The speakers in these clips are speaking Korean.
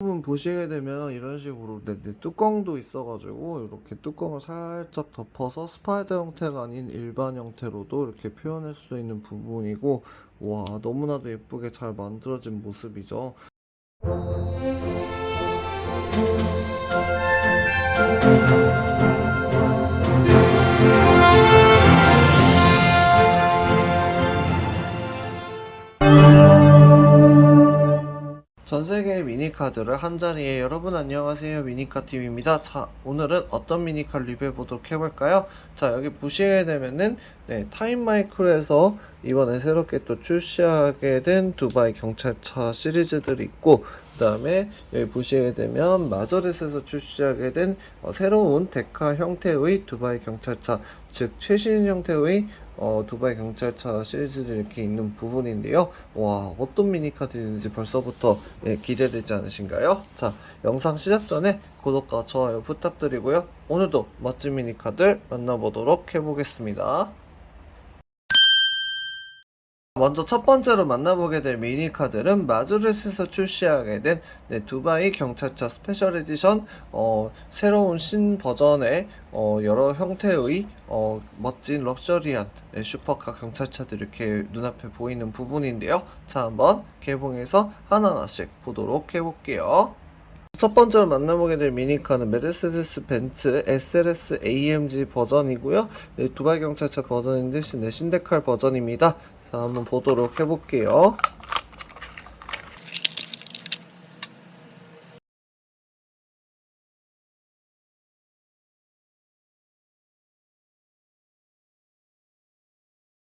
부분 보시게 되면 이런 식으로 네, 네, 뚜껑도 있어가지고 이렇게 뚜껑을 살짝 덮어서 스파이더 형태가 아닌 일반 형태로도 이렇게 표현할 수 있는 부분이고 와 너무나도 예쁘게 잘 만들어진 모습이죠. 전 세계의 미니카드를 한 자리에. 여러분 안녕하세요. 미니카 팀입니다. 자 오늘은 어떤 미니카 리뷰해 보도록 해볼까요? 자 여기 보시게 되면은 네 타임 마이크로에서 이번에 새롭게 또 출시하게 된 두바이 경찰차 시리즈들이 있고 그 다음에 여기 보시게 되면 마저렛에서 출시하게 된 어, 새로운 데카 형태의 두바이 경찰차 즉 최신 형태의 어, 두바이 경찰차 시리즈들이 이렇게 있는 부분인데요. 와, 어떤 미니카들인지 벌써부터 예, 기대되지 않으신가요? 자, 영상 시작 전에 구독과 좋아요 부탁드리고요. 오늘도 멋진 미니카들 만나보도록 해보겠습니다. 먼저 첫 번째로 만나보게 될 미니카들은 마즈렛에서 출시하게 된 네, 두바이 경찰차 스페셜 에디션 어, 새로운 신 버전의 어, 여러 형태의 어, 멋진 럭셔리한 네, 슈퍼카 경찰차들이 이렇게 눈앞에 보이는 부분인데요. 자, 한번 개봉해서 하나하나씩 보도록 해볼게요. 첫 번째로 만나보게 될 미니카는 메르세데스 벤츠 SLS AMG 버전이고요. 네, 두바이 경찰차 버전인 대신 네, 신데칼 버전입니다. 자, 한번 보도록 해볼게요.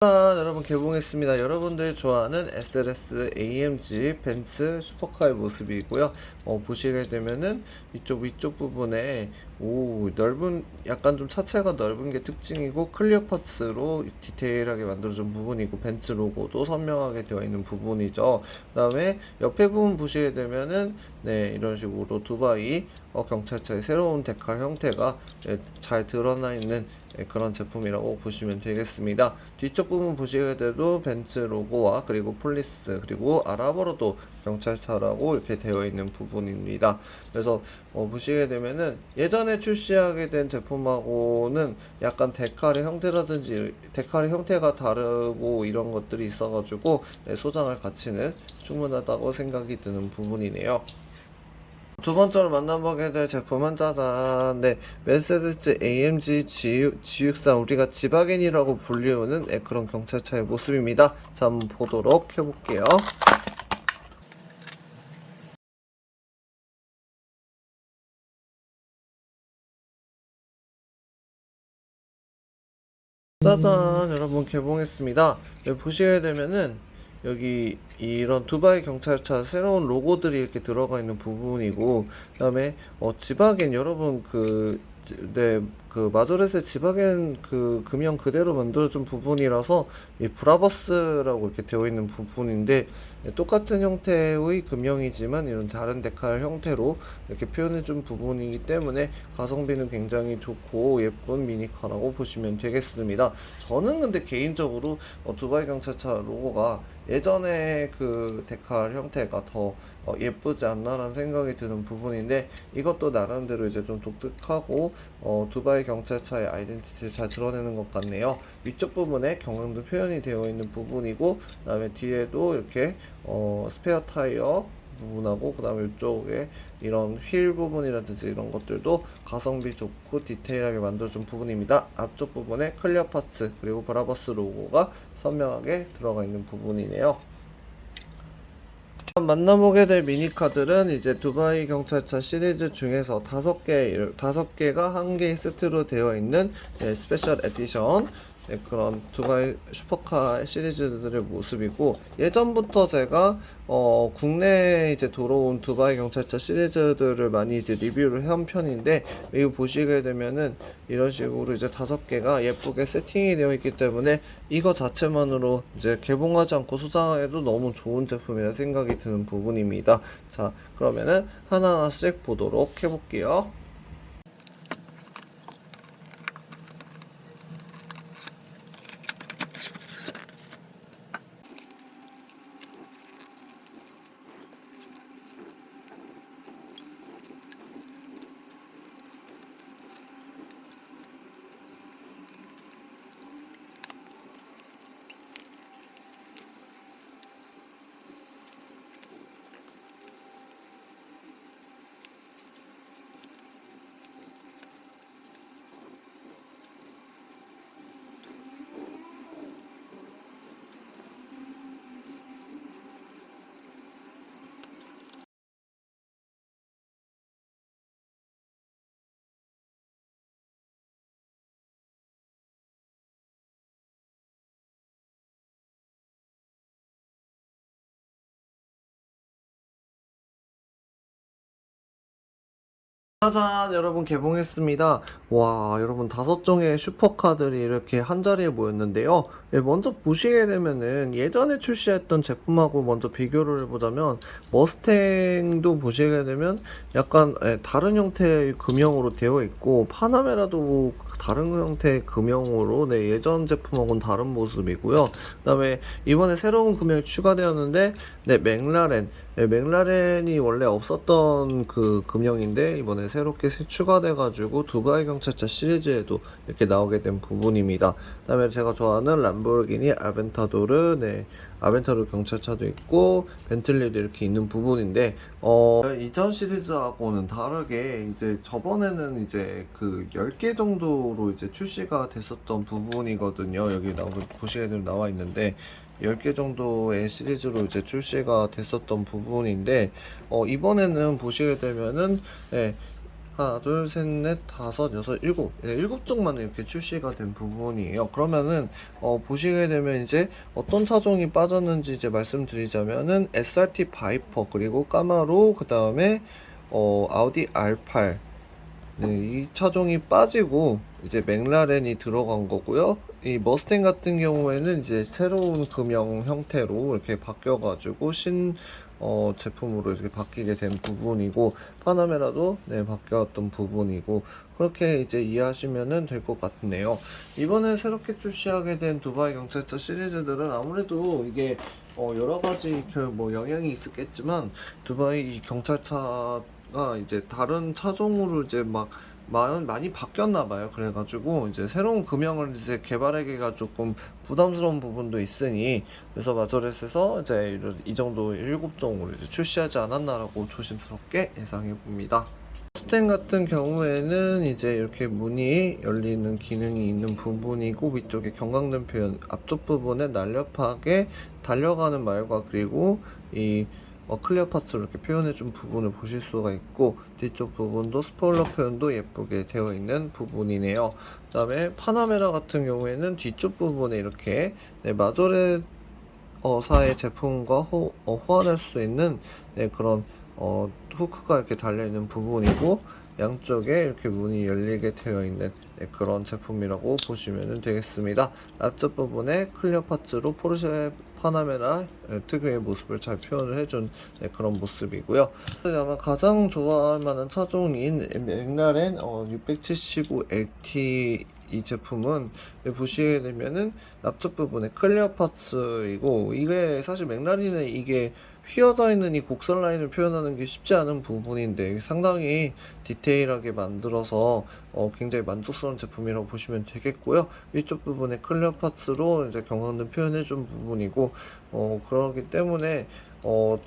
자, 여러분 개봉했습니다. 여러분들 좋아하는 SLS AMG 벤츠 슈퍼카의 모습이고요. 어, 보시게 되면은 이쪽 위쪽 부분에 오 넓은 약간 좀 차체가 넓은 게 특징이고 클리어 파츠로 디테일하게 만들어진 부분이고 벤츠 로고도 선명하게 되어 있는 부분이죠. 그다음에 옆에 부분 보시게 되면은 네 이런 식으로 두바이 어, 경찰차의 새로운 데칼 형태가 네, 잘 드러나 있는 네, 그런 제품이라고 보시면 되겠습니다. 뒤쪽 부분 보시게 돼도 벤츠 로고와 그리고 폴리스 그리고 아랍어로도 경찰차라고 이렇게 되어 있는 부분입니다. 그래서 어, 보시게 되면은 예전에 출시하게 된 제품하고는 약간 데칼의 형태라든지 데칼의 형태가 다르고 이런 것들이 있어가지고 네, 소장할 가치는 충분하다고 생각이 드는 부분이네요. 두 번째로 만나보게 될 제품은 짜잔 네 메르세데스 AMG G, G63 우리가 지바겐이라고 불리우는 네, 그런 경찰차의 모습입니다. 자 한번 보도록 해볼게요. 짜잔 여러분 개봉했습니다. 여기 보시게 되면은 여기 이런 두바이 경찰차 새로운 로고들이 이렇게 들어가 있는 부분이고 그 다음에 어 지바겐 여러분 그 네, 그 마조렛의 지바겐 그 금형 그대로 만들어준 부분이라서 이 브라버스라고 이렇게 되어 있는 부분인데 네, 똑같은 형태의 금형이지만 이런 다른 데칼 형태로 이렇게 표현해준 부분이기 때문에 가성비는 굉장히 좋고 예쁜 미니카라고 보시면 되겠습니다. 저는 근데 개인적으로 어, 두바이 경찰차 로고가 예전에 그 데칼 형태가 더 어, 예쁘지 않나라는 생각이 드는 부분인데 이것도 나름대로 이제 좀 독특하고 어, 두바이 경찰차의 아이덴티티를 잘 드러내는 것 같네요. 위쪽 부분에 경광등 표현이 되어 있는 부분이고 그다음에 뒤에도 이렇게 어, 스페어 타이어 부분하고 그 다음에 이쪽에 이런 휠 부분이라든지 이런 것들도 가성비 좋고 디테일하게 만들어준 부분입니다. 앞쪽 부분에 클리어 파츠 그리고 브라버스 로고가 선명하게 들어가 있는 부분이네요. 만나보게 될 미니카들은 이제 두바이 경찰차 시리즈 중에서 다섯 개, 다섯 개가 한 개의 세트로 되어 있는 네, 스페셜 에디션 네, 그런 두바이 슈퍼카 시리즈들의 모습이고 예전부터 제가 어, 국내에 이제 들어온 두바이 경찰차 시리즈들을 많이 이제 리뷰를 한 편인데 이거 보시게 되면은 이런 식으로 이제 다섯 개가 예쁘게 세팅이 되어 있기 때문에 이거 자체만으로 이제 개봉하지 않고 소장해도 너무 좋은 제품이라 생각이 드는 부분입니다. 자, 그러면은 하나하나씩 보도록 해볼게요. 짜잔 여러분 개봉했습니다. 와 여러분 다섯 종의 슈퍼카들이 이렇게 한 자리에 모였는데요. 예, 먼저 보시게 되면은 예전에 출시했던 제품하고 먼저 비교를 해보자면 머스탱도 보시게 되면 약간 예, 다른 형태의 금형으로 되어 있고 파나메라도 다른 형태의 금형으로 네, 예전 제품하고는 다른 모습이고요. 그 다음에 이번에 새로운 금형이 추가되었는데 네 맥라렌 네, 맥라렌이 원래 없었던 그 금형인데 이번에 새롭게 새- 추가돼가지고 두바이 경찰차 시리즈에도 이렇게 나오게 된 부분입니다. 그다음에 제가 좋아하는 람보르기니 아벤타도르, 네 아벤타도르 경찰차도 있고 벤틀리도 이렇게 있는 부분인데 어 이전 시리즈하고는 다르게 이제 저번에는 이제 그 10개 정도로 이제 출시가 됐었던 부분이거든요. 여기 나오 보시게 되면 나와 있는데 10개 정도의 시리즈로 이제 출시가 됐었던 부분인데 어, 이번에는 보시게 되면은 예, 하나, 둘, 셋, 넷, 다섯, 여섯, 일곱, 예, 일곱 종만 이렇게 출시가 된 부분이에요. 그러면은 어, 보시게 되면 이제 어떤 차종이 빠졌는지 이제 말씀드리자면은 SRT 바이퍼 그리고 까마로 그 다음에 어, 아우디 R8 네, 이 차종이 빠지고 이제 맥라렌이 들어간 거고요. 이 머스탱 같은 경우에는 이제 새로운 금형 형태로 이렇게 바뀌어가지고 신 어, 제품으로 이렇게 바뀌게 된 부분이고 파나메라도 네 바뀌었던 부분이고 그렇게 이제 이해하시면은 될것 같네요. 이번에 새롭게 출시하게 된 두바이 경찰차 시리즈들은 아무래도 이게 어, 여러 가지 그뭐 영향이 있었겠지만 두바이 이 경찰차 가 이제 다른 차종으로 이제 막 마- 많이 바뀌었나 봐요. 그래가지고 이제 새로운 금형을 이제 개발하기가 조금 부담스러운 부분도 있으니 그래서 마저렛에서 이제 이 정도 일곱 종으로 이제 출시하지 않았나라고 조심스럽게 예상해 봅니다. 스텐 같은 경우에는 이제 이렇게 문이 열리는 기능이 있는 부분이고 위쪽에 경광등 표현 앞쪽 부분에 날렵하게 달려가는 말과 그리고 이 어, 클리어 파츠로 이렇게 표현해준 부분을 보실 수가 있고 뒤쪽 부분도 스포일러 표현도 예쁘게 되어 있는 부분이네요. 그 다음에 파나메라 같은 경우에는 뒤쪽 부분에 이렇게 네, 마조렛 어사의 제품과 호, 어, 호환할 수 있는 네, 그런 어, 후크가 이렇게 달려있는 부분이고 양쪽에 이렇게 문이 열리게 되어 있는 네, 그런 제품이라고 보시면 되겠습니다. 앞쪽 부분에 클리어 파츠로 포르쉐 파나메라 네, 특유의 모습을 잘 표현을 해준 네, 그런 모습이고요. 아마 가장 좋아할 만한 차종인 맥라렌 어, 675LT 이 제품은 보시게 되면은 앞쪽 부분에 클리어 파츠이고 이게 사실 맥라렌은 이게 휘어져 있는 이 곡선 라인을 표현하는 게 쉽지 않은 부분인데 상당히 디테일하게 만들어서 어, 굉장히 만족스러운 제품이라고 보시면 되겠고요. 위쪽 부분에 클리어 파츠로 이제 경광등 표현해 준 부분이고 어, 그러기 때문에 어,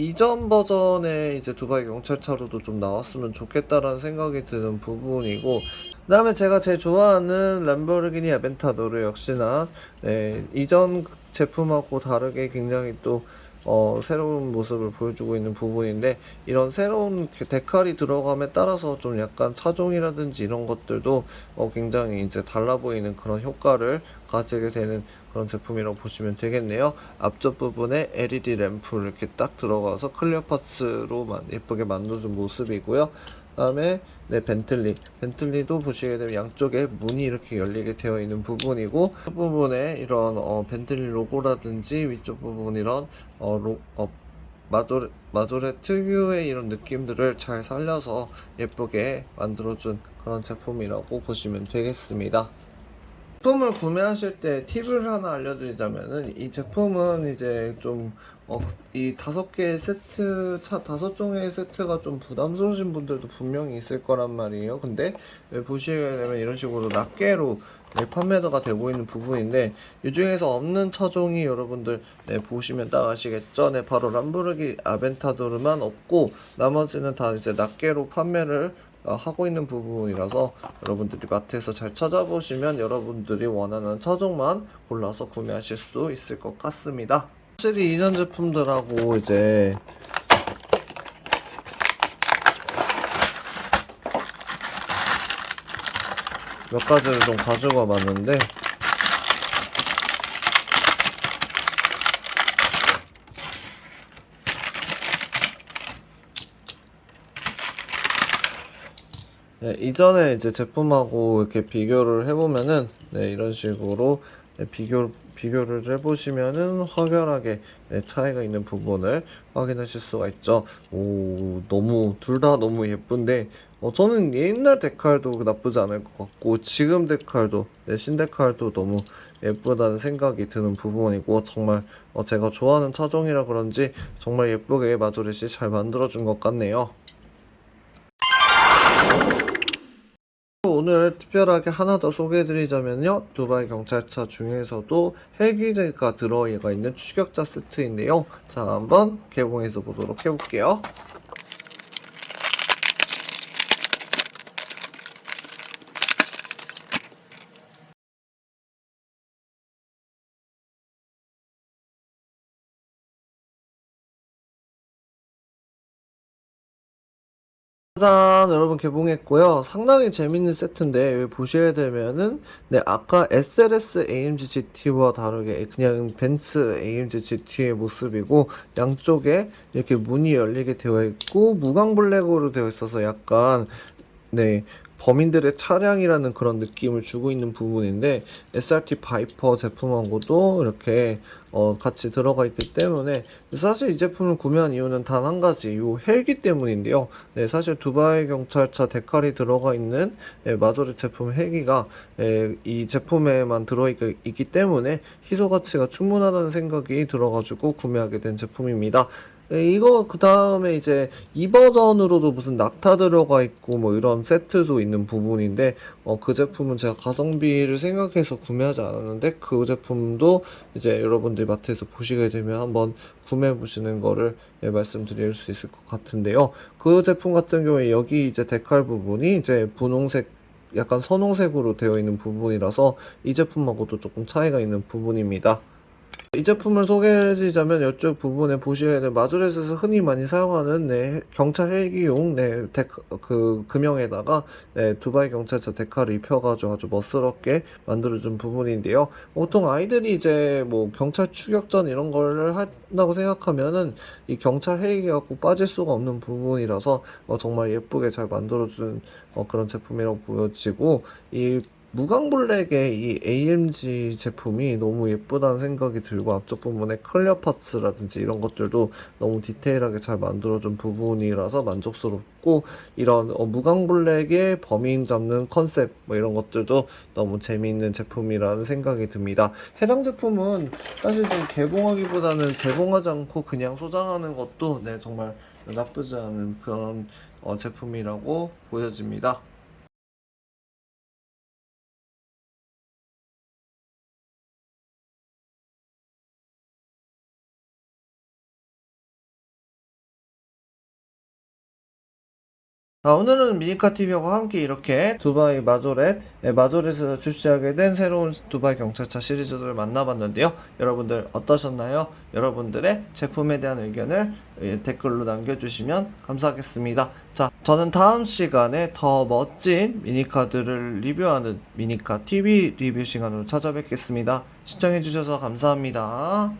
이전 버전의 이제 두바이 경찰차로도 좀 나왔으면 좋겠다라는 생각이 드는 부분이고 그 다음에 제가 제일 좋아하는 람보르기니 아벤타도르 역시나 네, 이전 제품하고 다르게 굉장히 또 어, 새로운 모습을 보여주고 있는 부분인데 이런 새로운 그 데칼이 들어감에 따라서 좀 약간 차종이라든지 이런 것들도 어, 굉장히 이제 달라 보이는 그런 효과를 가지게 되는 그런 제품이라고 보시면 되겠네요. 앞쪽 부분에 LED 램프를 이렇게 딱 들어가서 클리어 파츠로 만- 예쁘게 만들어준 모습이고요. 그다음에 네 벤틀리 벤틀리도 보시게 되면 양쪽에 문이 이렇게 열리게 되어 있는 부분이고 그 부분에 이런 어, 벤틀리 로고라든지 위쪽 부분 이런 어, 로, 어 마조레, 마조레 특유의 이런 느낌들을 잘 살려서 예쁘게 만들어준 그런 제품이라고 보시면 되겠습니다. 제품을 구매하실 때 팁을 하나 알려드리자면은 이 제품은 이제 좀 어, 이 다섯 개의 세트, 차 다섯 종의 세트가 좀 부담스러우신 분들도 분명히 있을 거란 말이에요. 근데 왜 보시게 되면 이런 식으로 낱개로 네, 판매가 되고 있는 부분인데 이 중에서 없는 차종이 여러분들 네, 보시면 딱 아시겠죠? 네, 바로 람보르기 아벤타도르만 없고 나머지는 다 이제 낱개로 판매를 어, 하고 있는 부분이라서 여러분들이 마트에서 잘 찾아보시면 여러분들이 원하는 차종만 골라서 구매하실 수 있을 것 같습니다. 확실히 이전 제품들하고 이제 몇 가지를 좀 가져가 봤는데 네, 이전에 이제 제품하고 이렇게 비교를 해보면은 네, 이런 식으로 네, 비교 비교를 해보시면은 확연하게 네, 차이가 있는 부분을 확인하실 수가 있죠. 오, 너무 둘 다 너무 예쁜데 어, 저는 옛날 데칼도 나쁘지 않을 것 같고 지금 데칼도 네, 신 데칼도 너무 예쁘다는 생각이 드는 부분이고 정말 어, 제가 좋아하는 차종이라 그런지 정말 예쁘게 마조렛이 잘 만들어준 것 같네요. 오늘 특별하게 하나 더 소개해드리자면요. 두바이 경찰차 중에서도 헬기제가 들어가 있는 추격자 세트인데요. 자, 한번 개봉해서 보도록 해볼게요. 짜잔 여러분 개봉했고요. 상당히 재밌는 세트인데 보셔야 되면은 네 아까 SLS AMG GT와 다르게 그냥 벤츠 AMG GT의 모습이고 양쪽에 이렇게 문이 열리게 되어 있고 무광 블랙으로 되어 있어서 약간 네 범인들의 차량이라는 그런 느낌을 주고 있는 부분인데 SRT 바이퍼 제품하고도 이렇게 어, 같이 들어가 있기 때문에 사실 이 제품을 구매한 이유는 단 한 가지 이 헬기 때문인데요. 네, 사실 두바이 경찰차 데칼이 들어가 있는 네, 마조리 제품 헬기가 네, 이 제품에만 들어있기 있기 때문에 희소 가치가 충분하다는 생각이 들어가지고 구매하게 된 제품입니다. 네, 이거 그 다음에 이제 이 버전으로도 무슨 낙타 들어가 있고 뭐 이런 세트도 있는 부분인데 어, 그 제품은 제가 가성비를 생각해서 구매하지 않았는데 그 제품도 이제 여러분들 마트에서 보시게 되면 한번 구매해 보시는 거를 예, 말씀드릴 수 있을 것 같은데요. 그 제품 같은 경우에 여기 이제 데칼 부분이 이제 분홍색 약간 선홍색으로 되어 있는 부분이라서 이 제품하고도 조금 차이가 있는 부분입니다. 이 제품을 소개해드리자면 이쪽 부분에 보시게 되면 마조렛에서 흔히 많이 사용하는 네, 경찰 헬기용 네, 데카, 그 금형에다가 네, 두바이 경찰차 데카를 입혀가지고 아주 멋스럽게 만들어준 부분인데요. 보통 아이들이 이제 뭐 경찰 추격전 이런 거를 한다고 생각하면은 이 경찰 헬기가 꼭 빠질 수가 없는 부분이라서 어, 정말 예쁘게 잘 만들어준 어, 그런 제품이라고 보여지고 이 무광블랙의 이 AMG 제품이 너무 예쁘다는 생각이 들고 앞쪽 부분에 클리어 파츠라든지 이런 것들도 너무 디테일하게 잘 만들어준 부분이라서 만족스럽고 이런 어, 무광블랙의 범인 잡는 컨셉 뭐 이런 것들도 너무 재미있는 제품이라는 생각이 듭니다. 해당 제품은 사실 좀 개봉하기보다는 개봉하지 않고 그냥 소장하는 것도 네 정말 나쁘지 않은 그런 어, 제품이라고 보여집니다. 자, 오늘은 미니카 TV와 함께 이렇게 두바이 마조렛, 네, 마조렛에서 출시하게 된 새로운 두바이 경찰차 시리즈를 만나봤는데요. 여러분들 어떠셨나요? 여러분들의 제품에 대한 의견을 예, 댓글로 남겨주시면 감사하겠습니다. 자, 저는 다음 시간에 더 멋진 미니카들을 리뷰하는 미니카 TV 리뷰 시간으로 찾아뵙겠습니다. 시청해주셔서 감사합니다.